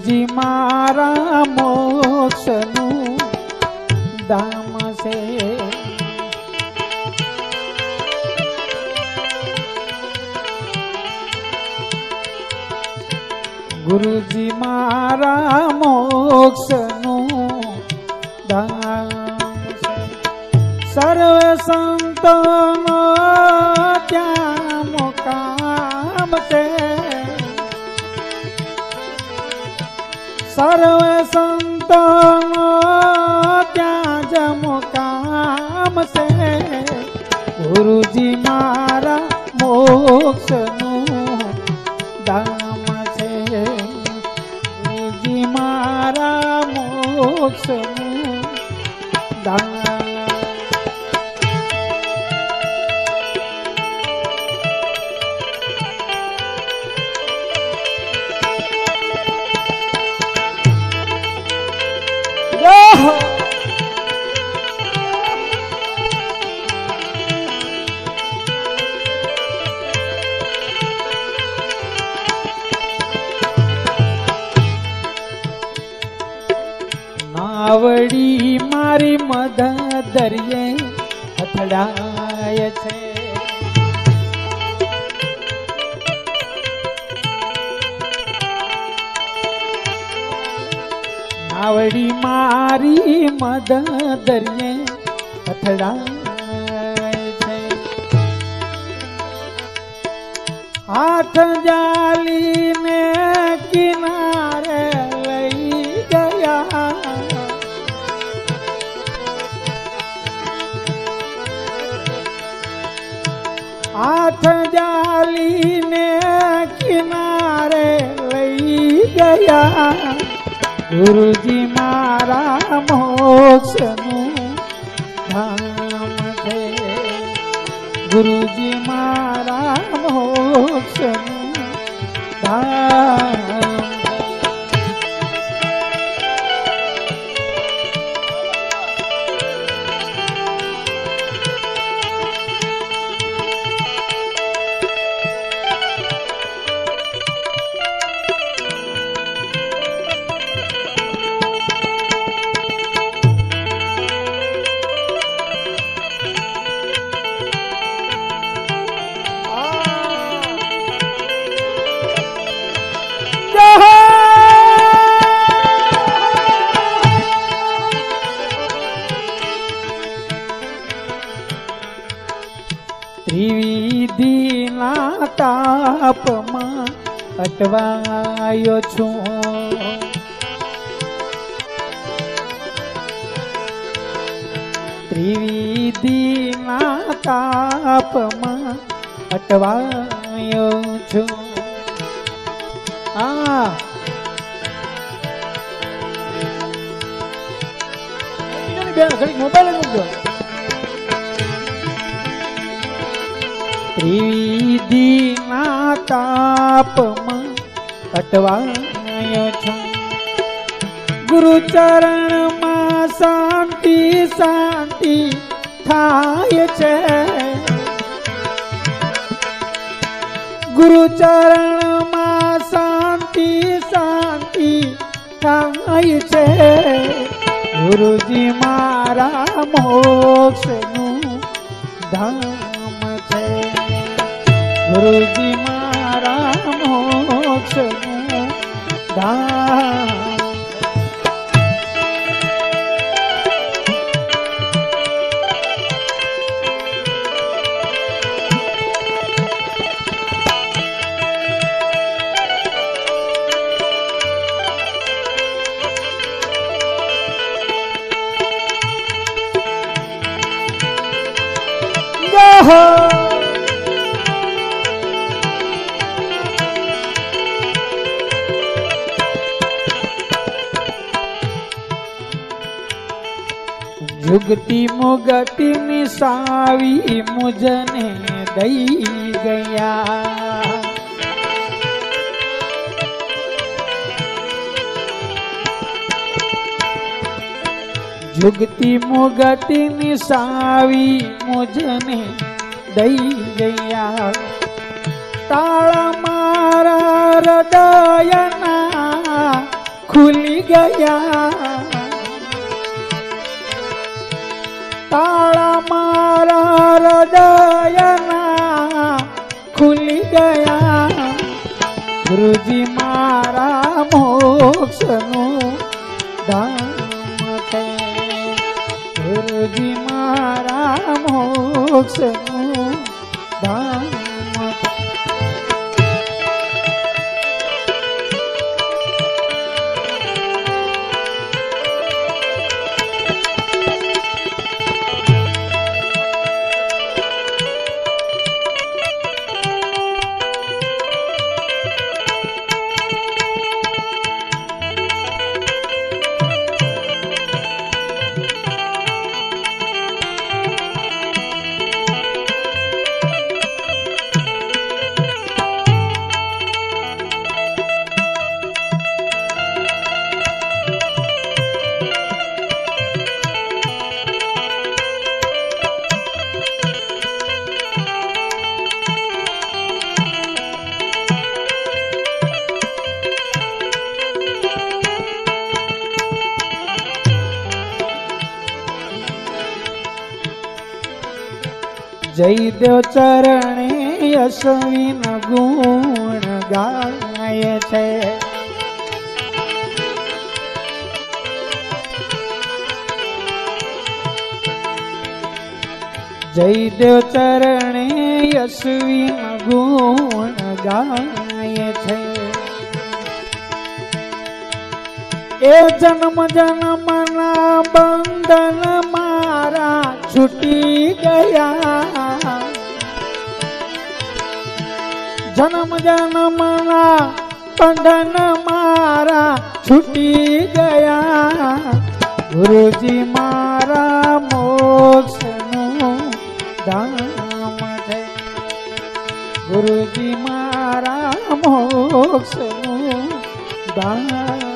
ગુરુજી મારા મોક્ષનું ધામ છે. ગુરુજી મારા મોક્ષનું ધામ સર્વ સંતોનો સર્વ સંતોનો ત્યાં જ મુકામ છે. ગુરુજી મારા મોક્ષનું ધામ છે. ગુરુજી મારા મોક્ષનું ધામ નાવડી મારી મધ દરિયે અથડાય છે. નાવડી મારી મધ દરિયે અથડાય છે. હાથ જાલીને કિનારે લઈ ગયા. હાથ જાલીને કિનારે લઈ ગયા. ગુરુજી મારા મોક્ષનું ધામ છે. ગુરુજી મારા મોક્ષનું ધામ ત્રિવિધિના તાપમાં અટવાયો છું. ત્રિવિધિના તાપમાં અટવાયો છું. આ બેન મોબાઈલ મૂકજો. ત્રિવિધિના તાપમાં અટવાયો છું. ગુરુચરણમાં શાંતિ શાંતિ થાય છે. ગુરુચરણમાં શાંતિ શાંતિ થાય છે. ગુરુજી મારા મોક્ષનું ધામ ગુરુજી મારા મોક્ષનું ધામ Yo! જુગતી મુગતી નિસાવી મુજને દઈ ગયા જુગતી મુગતી નિસાવી મુજને દઈ ગયા તાળા મારા હૃદયના ખુલી ગયા તાળા મારા હૃદયના ખુલી ગયા. ગુરુજી મારા મોક્ષનું ધામ ગુરુજી મારા મોક્ષનું ધામ જયદેવ ચરણે અશ્વિન ગુણ ગાય છે. જયદેવ ચરણે અશ્વિન ગુણ ગાય છે. એ જન્મ જન્મના બંધન મારા છૂટી ગયા. જન્મ જન્મના બંધન મારા છૂટી ગયા. ગુરુજી મારા મોક્ષનું ધામ છે ગુરુજી મારા મોક્ષનું ધામ